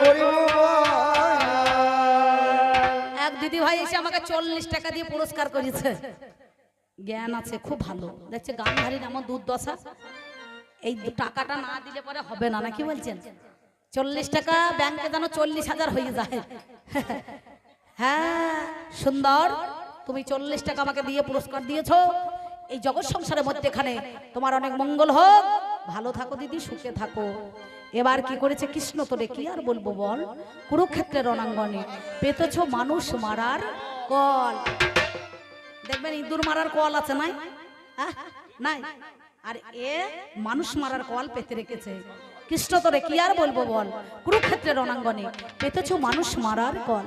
করিব এক দিদি ভাই এসে আমাকে চল্লিশ টাকা দিয়ে পুরস্কার করেছে। জ্ঞান আছে, খুব ভালো। দেখছে গান ধারী এমন দুর্দশা। এই টাকাটা না দিলে পরে হবে না, নাকি বলছেন? চল্লিশ টাকা ব্যাংকে যেন চল্লিশ হাজার হয়ে যায়। হ্যাঁ সুন্দর। তুমি চল্লিশ টাকা আমাকে দিয়ে পুরস্কার দিয়েছ। এই জগৎ সংসারের মধ্যেখানে তোমার অনেক মঙ্গল হোক। ভালো থাকো দিদি সুখে থাকো। এবার কি করেছে কৃষ্ণ তোরে কি আর বলব বল? কুরুক্ষেত্রের রণাঙ্গনে পেতেছ মানুষ মারার কল। দেখবেন ইঁদুর মারার কল আছে নাই? নাই। আর এ মানুষ মারার কল পেতে রেখেছে। কৃষ্ণ তোরে কি আর বলব বল? কুরুক্ষেত্রের রণাঙ্গনে পেতেছ মানুষ মারার কল।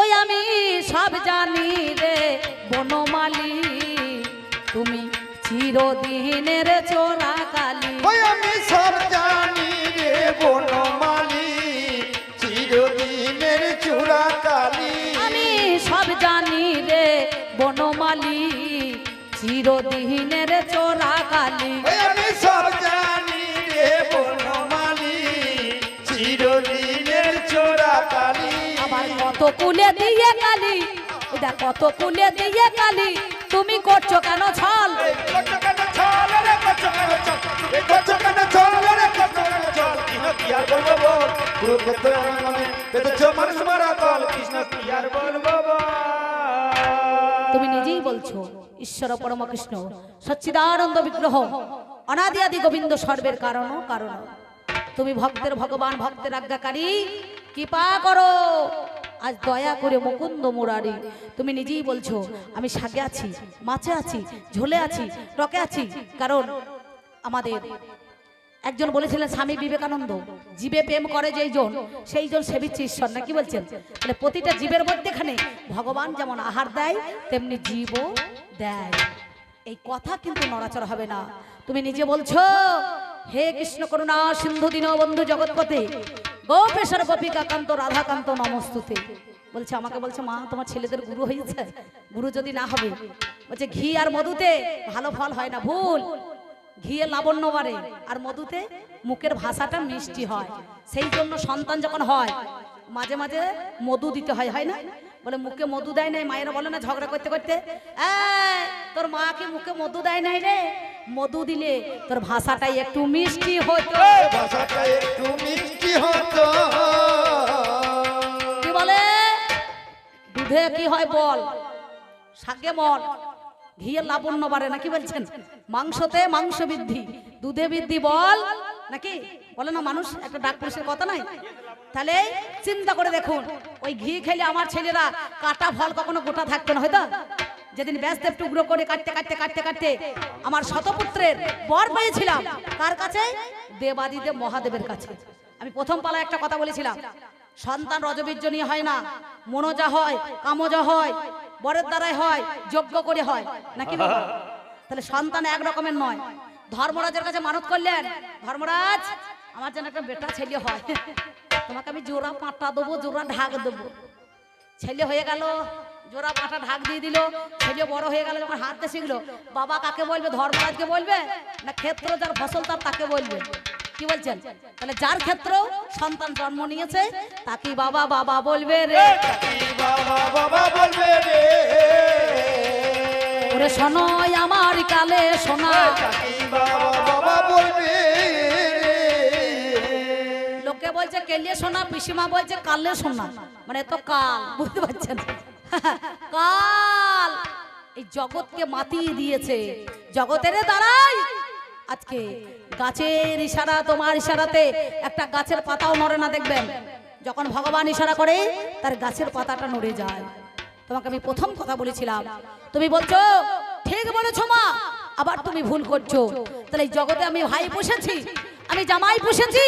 ওই আমি সব জানি রে বনমালী তুমি চিরদিনের চোরা কালী ওই আমি সব জানি রে বনমালী চিরদিনের চোরা কালী আমি সব জানি রে বনমালী চিরদিনের চোরা কালী ওই আমি সব জানি রে বনমালী চিরদিনের চোরা কালী আমার কত কুলে দিয়ে কালি এটা কত কুলে দিয়ে কালি। তুমি করছ কেন ছল? তুমি নিজেই বলছো, ঈশ্বর পরম কৃষ্ণ সচ্চিদানন্দ বিগ্রহ অনাদি আদি গোবিন্দ সর্বের কারণ কারণ। তুমি ভক্তের ভগবান, ভক্তের আজ্ঞাকারী, কৃপা করো। আজ দয়া করে মুকুন্দ মুরারি, তুমি নিজেই বলছো, আমি শাকে আছি, মাছে আছি, ঝোলে আছি, টকে আছি, কারণ আমাদের একজন বলেছিলেন স্বামী বিবেকানন্দ, জীবে প্রেম করে যেই জন, সেই জন সেবিচ্ছে ঈশ্বর, না কি বলছেন? মানে প্রতিটা জীবের মধ্যেখানে ভগবান যেমন আহার দেয়, তেমনি জীবও দেয়। এই কথা কিন্তু নড়াচড়া হবে না। তুমি নিজে বলছো, হে কৃষ্ণ করুণা, সিন্ধু দীন বন্ধু জগৎপতি গোপেশ্বর গোপিকা কান্ত রাধাকান্ত নমস্তুতে। বলছে, আমাকে বলছে, মা, তোমার ছেলেদের গুরু হয়েছে। গুরু যদি না হবে, বলছে, ঘি আর মধুতে ভালো ফল হয় না, ভুল। ঘিয়ে লাবণ্য বাড়ে আর মধুতে মুখের ভাষাটা মিষ্টি হয়। সেই জন্য সন্তান যখন হয়, মাঝে মাঝে মধু দিতে হয় হয় না? বলে মুখে মধু দেয় নাই? মায়েরা বলে না ঝগড়া করতে করতে। "এই, তোর মা কি মুখে মধু দেয় নাই রে? মধু দিলে তোর ভাষাটাই একটু মিষ্টি হতো। ভাষাটা একটু মিষ্টি হতো। কি বলে? দুধে কি হয় বল? শাকে মল। ঘিয়ে লাবণ্য বাড়ে নাকি বলছেন? মাংসতে মাংস বৃদ্ধি। দুধে বৃদ্ধি বল? নাকি? বলে না মানুষ একটা ডাক পুলিশের কথা নাই তাহলে চিন্তা করে দেখুন, ওই ঘি খেলে আমার ছেলেরা কাটা ফল কখনো গোটা থাকতো না, হয়তো? যেদিন ব্যস্ত টুকরো করে কাটতে কাটতে কাটতে কাটতে আমার শতপুত্রের বর পেয়েছিলাম। কার কাছে? দেবাদিদেব মহাদেবের কাছে। আমি প্রথম পালায় একটা কথা বলেছিলাম। সন্তান রজবীর্য নিয়ে হয় না, মনোজা হয়, কামজা হয়, বরের দ্বারাই হয়, যজ্ঞ করে হয়, নাকি? তাহলে সন্তান এক রকমের নয়। ধর্মরাজের কাছে মানত করলেন। ধর্মরাজ আমার যেন একটা বেটা ছেলে হয়। তোমাকে আমি জোড়া পাটা দেবো, জোড়া ঢাক দেবো। ছেলে হয়ে গেল, জোড়া পাটা ঢাক দিয়ে দিল। ছেলে বড় হয়ে গেল, যখন হাঁটতে শিখলো, বাবা কাকে বলবে, ধর্মরাজকে বলবে, না ক্ষেত্র যার ফসল তার তাকে বলবে? কি বলছেন? তাহলে যার ক্ষেত্র সন্তান জন্ম নিয়েছে, তাকে বাবা বাবা বলবে রে। রে শোনয় আমার কালে শোনা। বাবা বাবা বলবে। লোকে বলছে, কেলিয়ে শোনা, পিসিমা বলছে, কালে শোনা। মানে তো কাল, বুঝতে পারছেন? কাল। এই জগৎকে মাতিয়ে দিয়েছে। জগতের দ্বারাই আজকে গাছের ইশারা, তোমার ইশারাতে একটা গাছের পাতাও নড়ে না, দেখবেন? যখন ভগবান ইশারা করে, তার গাছের পাতাটা নড়ে যায়। তোমাকে আমি প্রথম কথা বলেছিলাম। তুমি বলছো, ঠিক বলেছ মা, আবার তুমি ভুল করছ। তাহলে এই জগতে আমি ভাই পুষেছি, আমি জামাই পুষেছি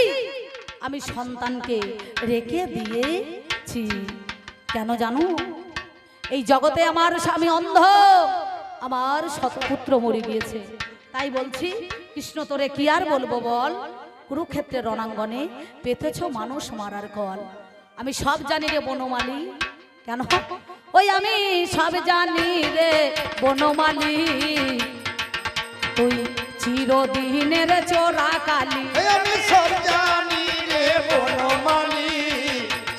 আমি সন্তানকে রেখে দিয়েছি। কেন জানো? এই জগতে আমার স্বামী অন্ধ, আমার শতপুত্র মরে গিয়েছে। তাই বলছি, কৃষ্ণ তোরে কি আর বলব বল? কুরুক্ষেত্রের রণাঙ্গনে পেতেছ মানুষ মারার কল। আমি সব জানি রে বনমালী। কেন? ওই আমি সব জানি রে বনমালী। তুই চিরদিনের চোরা কালী বনমালী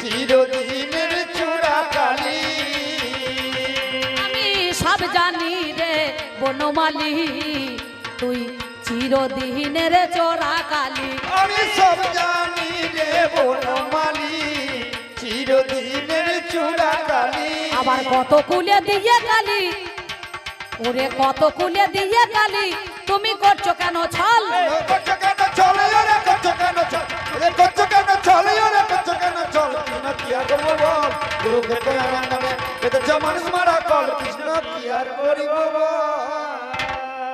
চিরদিনের চূড়া কালী আমি সব জানি রে বনমালী তুই চিরদিনের চোরা কালী আমি সব জানি রে বনমালী চিরদিনের চূড়া কালী আবার কত কুলে দিয়ে কালি ওরে কত কুলে দিয়ে কালি তুমি করছ কেন ছল? কচ্চ কেন কৃষ্ণ কি আর কৃষ্ণ কি আর করিব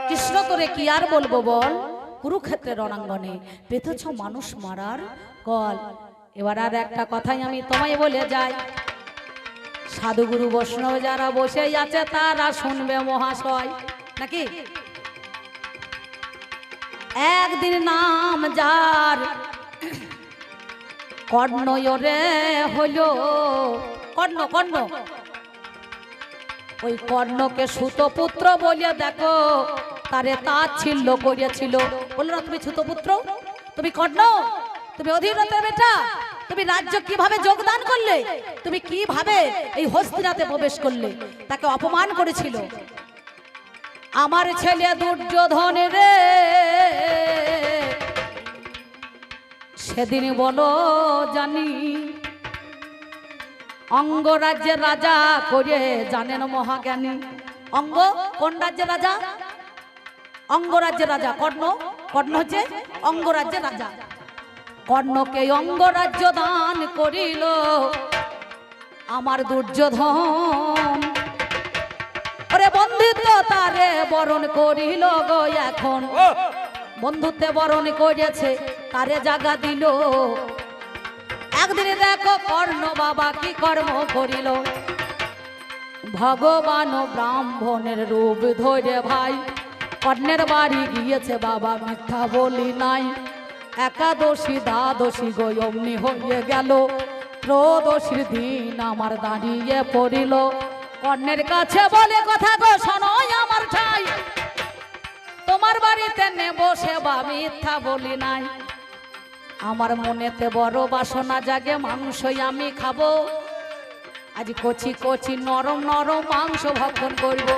কৃষ্ণ তোরে কি আর বলব বল? কুরুক্ষেত্রের রণাঙ্গনে পেতেছ মানুষ মারার কল। এবার আর একটা কথাই আমি তোমায় বলে যাই। সাধুগুরু বৈষ্ণব যারা বসে আছে তারা শুনবে মহাশয়। নাকি? একদিন নাম যার কর্ণয়রে হলো কর্ণ কর্ণ। ওই কর্ণকে সুতপুত্র বলিয়া দেখো, তারে তাচ্ছিল্য করিয়াছিল। বলল না তুমি সুতপুত্র? তুমি কর্ণ? তুমি অধীনতার বেটা? তুমি রাজ্য কীভাবে যোগদান করলে? তুমি কীভাবে এই হস্তিনাতে প্রবেশ করলে? তাকে অপমান করেছিল। আমার ছেলে দুর্যোধন রে। সেদিন বলো জানি অঙ্গরাজ্যের রাজা করে জানেন মহাজ্ঞানী। অঙ্গ? কোন রাজ্যের রাজা? অঙ্গরাজ্যের রাজা। কর্ণ? কর্ণ হচ্ছে অঙ্গরাজ্যের রাজা। কর্ণকে অঙ্গরাজ্য দান করিল। আমার দুর্যোধন ওরে বন্ধুত্ব তারে বরণ করিল গো এখন। বন্ধুত্বে বরণ করেছে তারে জাগা দিল। একদিন দেখো কর্ণ বাবা কি কর্ম করিল। ভগবান ব্রাহ্মণের রূপ ধরে ভাই কর্ণের বাড়ি গিয়েছে বাবা মিথ্যা বলি নাই। একাদশী দ্বাদশী গো অমনি হয়ে গেল। ত্রয়োদশীর দিন আমার দাঁড়িয়ে পড়িল। কর্ণের কাছে বলে কথা গো শোনোই আমার ঠাই তোমার বাড়িতে নেব সেবা, মিথ্যা বলি নাই। আমার মনেতে বড় বাসনা জাগে, মাংসই আমি খাব। আজ কচি কচি নরম নরম মাংস ভক্ষণ করব।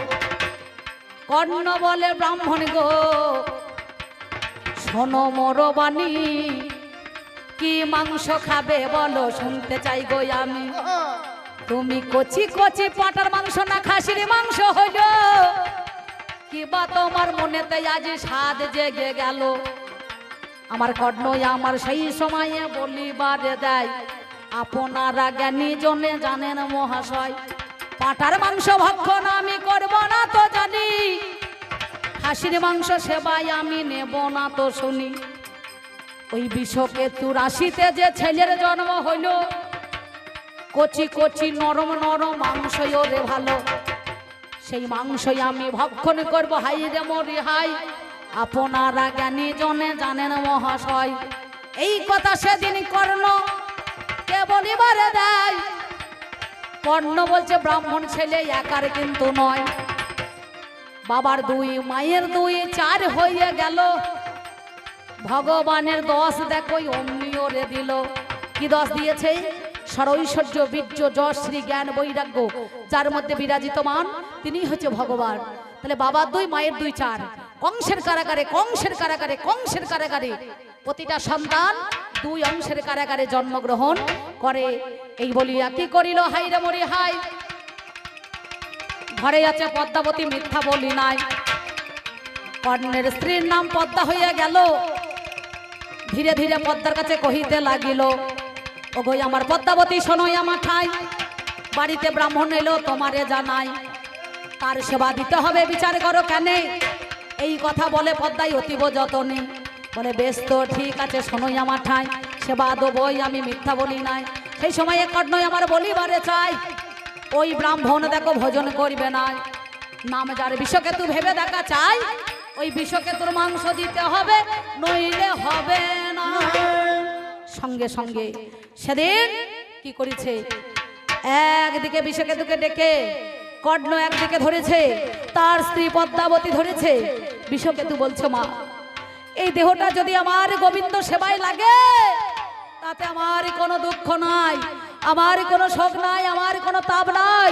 কর্ণ বলে, ব্রাহ্মণ গো, শোনো মোর বাণী কি মাংস খাবে বলো, শুনতে চাই গো আমি। তুমি কচি কচি পাটার মাংস না খাসির মাংস হইল। কিবা তোমার মনেতে আজ স্বাদ জেগে গেল। আমার কর্ণই আমার সেই সময়ে বলিবারে দেয়, আপনারা জ্ঞানী জনে জানেন মহাশয়, পাটার মাংস ভক্ষণ আমি করব না তো জানি। খাসির মাংস সেবাই আমি নেব না তো শুনি। ওই বিষকে চুরাশিতে যে ছেলের জন্ম হইল কচি কচি নরম নরম মাংসই ওরে ভালো। সেই মাংসই আমি ভক্ষণ করব, হাই রে মরি হাই। আপনারা জ্ঞানী জনে জানেন মহাশয়, এই কথা সেদিন কর্ণ কে বলিবারে দেয়। কর্ণ বলছে, ব্রাহ্মণ ছেলে একার কিন্তু নয়। বাবার দুই, মায়ের দুই, চার হয়ে গেল। ভগবানের দশ দেখো অমনি ওরে দিল। কি দশ দিয়েছে? সরৈশ্বর্য, বীর্য, যশ, শ্রী জ্ঞান, বৈরাগ্য, যার মধ্যে বিরাজিতমান তিনি হচ্ছে ভগবান। তাহলে বাবার দুই, মায়ের দুই, চার। কংসের কারাগারে কংসের কারাগারে কংসের কারাগারে। প্রতিটা সন্তান দুই অংশের কারাগারে জন্মগ্রহণ করে। এই বলিয়া কি করিল? হাই রে মরি হাই ঘরে আছে পদ্মাবতী মিথ্যা বলি নাই। কর্ণের স্ত্রীর নাম পদ্মা হইয়া গেল। ধীরে ধীরে পদ্মার কাছে কহিতে লাগিল ওগো আমার পদ্মাবতী শোনোই আমার ঠাই বাড়িতে ব্রাহ্মণ এলো তোমারে জানাই। তার সেবা দিতে হবে বিচার করো কেন? এই কথা বলে পদ্মাই অতীব যতনে। বলে বেশ তো ঠিক আছে শোনোই আমার ঠাই সেবা দেবই আমি মিথ্যা বলি নাই। সেই সময় সময়ে কর্ণই আমার বলিবারে চাই ওই ব্রাহ্মণ দেখো ভোজন করবে না নাম যার বিষকেতু ভেবে দেখা চাই ওই বিষকেতুর মাংস দিতে হবে নইলে হবে না। সঙ্গে সঙ্গে সেদিন কি করেছে? একদিকে বিষকেতুকে ডেকে কর্ণ একদিকে ধরেছে, তার স্ত্রী পদ্মাবতী ধরেছে। বিষকেতু বলছে, মা, এই দেহটা যদি আমার গোবিন্দ সেবায় লাগে, তাতে আমার কোনো দুঃখ নাই, আমার কোনো শোক নাই, আমার কোনো তাপ নাই,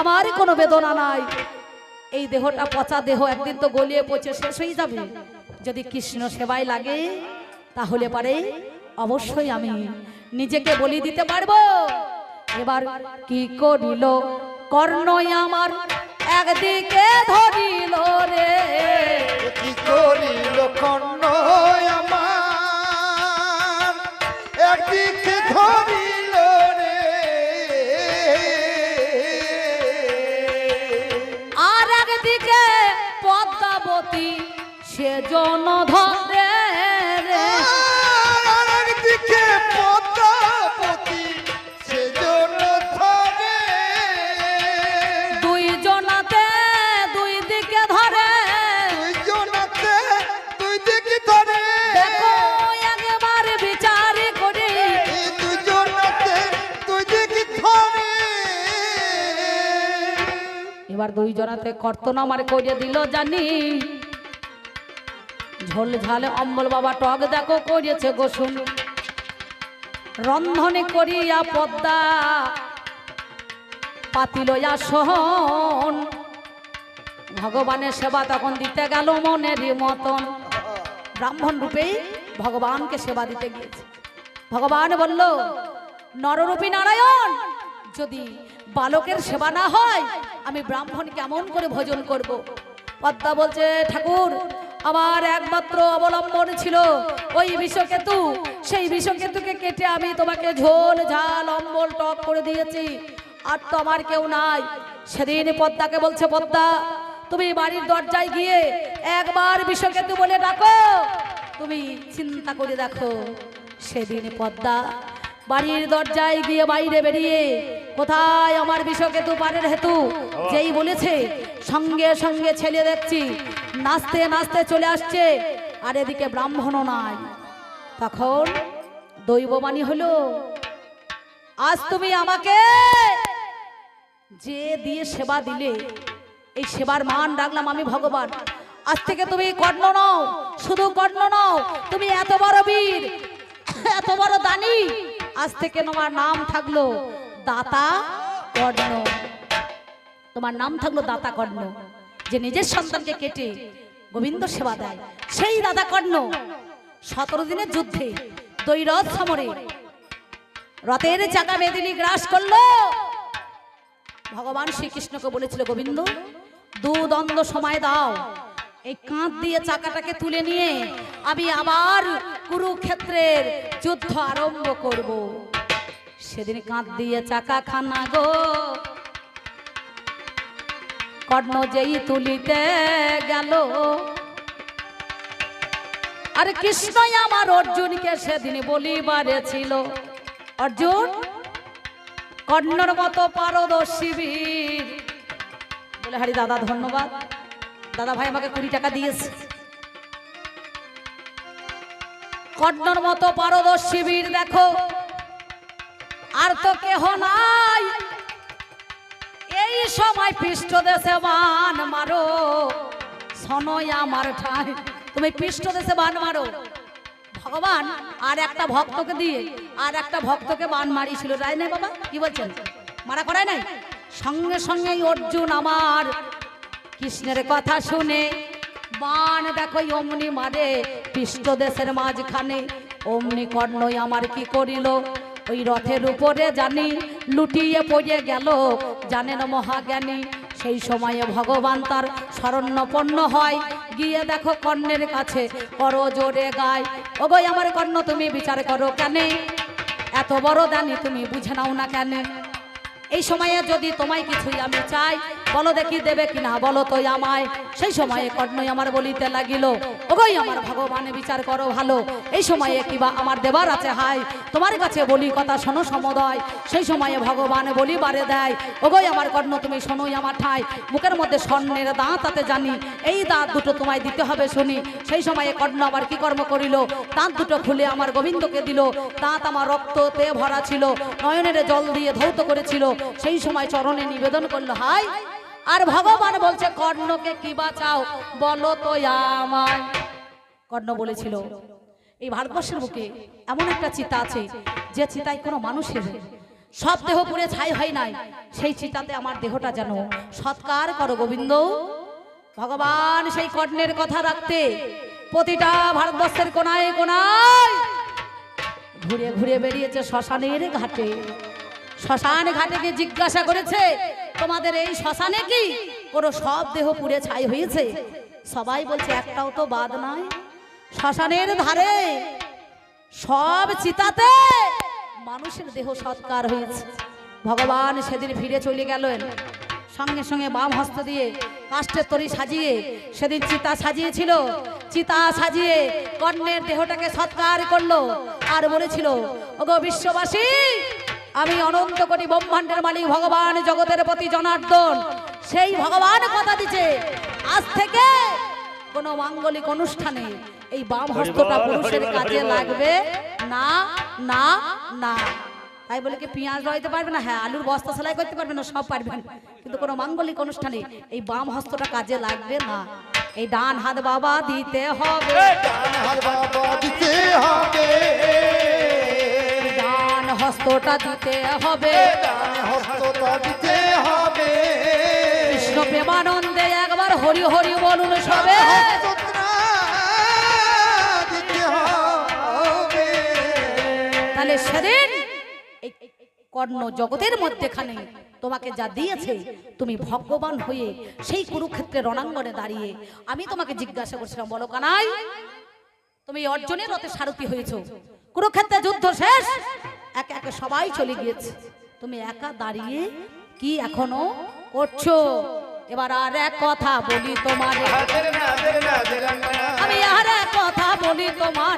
আমার কোনো বেদনা নাই। এই দেহটা পচা দেহ একদিন তো গলিয়ে পচে শেষ হয়ে যাবে। যদি কৃষ্ণ সেবায় লাগে, তাহলে পারে অবশ্যই আমি নিজেকে বলি দিতে পারব? এবার কি করিল? কর্ণই আমার একদিকে ধরিল রে। কি করিল? কর্ণ আমার একদিকে ধরিল রে। আর একদিকে পদ্মাবতী সে জন এবার দুই জনাতে কর্তন আমার করে দিল জানি। ঝোল ঝালে অম্বল বাবা টক দেখো করিয়েছে গোসুন রন্ধনে করিয়া পদ্মা পাতিল আসন ভগবানের সেবা তখন দিতে গেল মনের মতন। ব্রাহ্মণ রূপেই ভগবানকে সেবা দিতে গিয়েছে। ভগবান বলল, নররূপী নারায়ণ, যদি বালকের সেবা না হয়, আমি ব্রাহ্মণ কেমন করে ভোজন করব। পদ্মা বলছে, ঠাকুর, আমার একমাত্র অবলম্বন ছিল ওই বিষকেতু। সেই বিষকেতুকে কেটে আমি তোমাকে ঝোল, ঝাল, অম্বল, টক করে দিয়েছি। আর তো আমার কেউ নাই। সেদিন পদ্মাকে বলছে, পদ্মা, তুমি বাড়ির দরজায় গিয়ে একবার বিষকেতু বলে ডাকো। তুমি চিন্তা করে দেখো। সেদিন পদ্মা বাড়ির দরজায় গিয়ে বাইরে বেরিয়ে কোথায় আমার বিষকেতু পারের হেতু? যেই বলেছে, সঙ্গে সঙ্গে ছেলে দেখছি, নাচতে নাচতে চলে আসছে, আর এদিকে ব্রাহ্মণও নাই। তখন দৈববাণী হলো, আজ তুমি আমাকে যে দিয়ে সেবা দিলে, এই সেবার মান রাখলাম আমি ভগবান। আজ থেকে তুমি কর্ণ নও, শুধু কর্ণ নও, তুমি এত বড় বীর, এত বড় দানি। আজ থেকে তোমার নাম থাকল দাতা কর্ণ। তোমার নাম থাকল দাতা কর্ণ। যে নিজের সন্তানকে কেটে গোবিন্দ সেবা দেয়, সেই দাদা কর্ণ সতেরো দিনের যুদ্ধে দৈরথ সমরে রথের চাকা মেদিনী গ্রাস করল। ভগবান শ্রীকৃষ্ণকে বলেছিল, গোবিন্দ দু দ্বন্দ্ব সময় দাও। এই কাঁধ দিয়ে চাকাটাকে তুলে নিয়ে আমি আবার কুরুক্ষেত্রের যুদ্ধ আরম্ভ করব। সেদিন কাঁধ দিয়ে চাকা খানা গো। কর্ণ যেই তুলিতে গেল। আর কৃষ্ণই আমার অর্জুনকে সেদিন বলিবারে ছিল। অর্জুন, কর্ণর মতো পারদর্শী বীর। বলে, হারি দাদা, ধন্যবাদ। দাদা ভাই আমাকে কুড়ি টাকা দিয়েছে। কর্ণর মতো পারদর্শী বীর, দেখো। আর তো কেহ নাই। এই সময় পৃষ্ঠ দেশে বান মারো। সনয় আমার ঠাই তুমি পৃষ্ঠ দেশে বান মারো। ভগবান, আর একটা ভক্তকে দিয়ে, আর একটা ভক্তকে বান মারিয়েছিল তাই না বাবা? কি বলছেন? মারা করায় নাই? সঙ্গে সঙ্গে অর্জুন আমার। কৃষ্ণের কথা শুনে বান দেখো, অমনি মারে। পৃষ্ঠ দেশের মাঝখানে অমনি কর্ণই আমার কি করিল? ওই রথের উপরে জানি লুটিয়ে পড়ে গেল, জানেন মহাজ্ঞানী, সেই সময়ে ভগবান তার শরণ্যপন্ন হয়। গিয়ে দেখো কর্ণের কাছে, করো জোরে গায়। ওগোই আমার কর্ণ, তুমি বিচার করো কেন? এত বড় দানি তুমি বুঝে নাও না কেন? এই সময়ে যদি তোমায় কিছুই আমি চাই বলো দেখি দেবে কিনা? বলো তো আমায়। সেই সময়ে কর্ণই আমার বলিতে লাগিল, ওগোই আমার ভগবানে, বিচার করো ভালো। এই সময়ে কিবা আমার দেবার আছে? হাই তোমার কাছে বলি কথা, শোনো সমদয়। সেই সময়ে ভগবান বলি বারে দেয়, ওগোই আমার কর্ণ, তুমি শোনোই আমার ঠাই। মুখের মধ্যে স্বর্ণের দাঁত তাতে জানি, এই দাঁত দুটো তোমায় দিতে হবে শুনি। সেই সময়ে কর্ণ আবার কি কর্ম করিল? দাঁত দুটো খুলে আমার গোবিন্দকে দিল। দাঁত আমার রক্ততে ভরা ছিল, নয়নের জল দিয়ে ধৌত করেছিল। সেই সময় চরণে নিবেদন করল হাই আর ভগবান বলছে, কর্ণকে কি বাঁচাও? বলো তো আমায়। কর্ণ বলেছিল, এই ভারতবর্ষের বুকে এমন একটা চিতা আছে, যে চিতায় কোনো মানুষের সব দেহ পুড়ে ছাই হয় নাই। সেই চিতাতে আমার দেহটা যেন সৎকার করো গোবিন্দ। ভগবান সেই কর্ণের কথা রাখতে প্রতিটা ভারতবর্ষের কোনায় কোনায় ঘুরে ঘুরে বেরিয়েছে শ্মশানের ঘাটে। শ্মশান ঘাটে গিয়ে জিজ্ঞাসা করেছে তোমাদের এই শ্মশানে কি? কোনো সব দেহ পুড়ে ছাই হয়েছে। সবাই বলছে, একটাও তো বাদ নয় শ্মশানের ধারে সব চিতাতে মানুষের দেহ সৎকার হয়েছে। ভগবান সেদিন ফিরে চলে গেলেন। সঙ্গে সঙ্গে বাম হস্ত দিয়ে কাষ্টের তরি সাজিয়ে সেদিন চিতা সাজিয়েছিল। চিতা সাজিয়ে কর্ণের দেহটাকে সৎকার করল। আর বলেছিল, ওগো বিশ্ববাসী আমি অনন্ত কোটি ব্রহ্মাণ্ডের মালিক ভগবান জগতের প্রতি জনার্দন। সেই ভগবান কথা দিছে আজ থেকে কোনো মাঙ্গলিক অনুষ্ঠানে এই বাম হস্তটা পুরুষের কাজে লাগবে। না না না। তাই বলে কি পেঁয়াজ রইতে পারবে না? হ্যাঁ আলুর বস্তা সেলাই করতে পারবে না সব পারবেন কিন্তু কোনো মাঙ্গলিক অনুষ্ঠানে এই বাম হস্তটা কাজে লাগবে না। এই ডান হাত বাবা দিতে হবে। ডান হাত বাবা দিতে হবে। হস্তটা দিতে হবে। হস্তটা দিতে হবে। কৃষ্ণ প্রেমানন্দে একবার হরি হরি বলুন সবে। তাহলে সেদিন এই কর্ণ জগতের মধ্যেখানে তোমাকে যা দিয়েছে তুমি ভগবান হয়ে সেই কুরুক্ষেত্রে রণাঙ্গনে দাঁড়িয়ে আমি তোমাকে জিজ্ঞাসা করছিলাম বলো কানাই তুমি অর্জনের রথে সারথি হয়েছ। কুরুক্ষেত্রে যুদ্ধ শেষ একে একে সবাই চলে গিয়েছে। তুমি একা দাঁড়িয়ে কি এখনও করছ? এবার আর এক কথা বলি তোমার। আমি আর এক কথা বলি তোমার।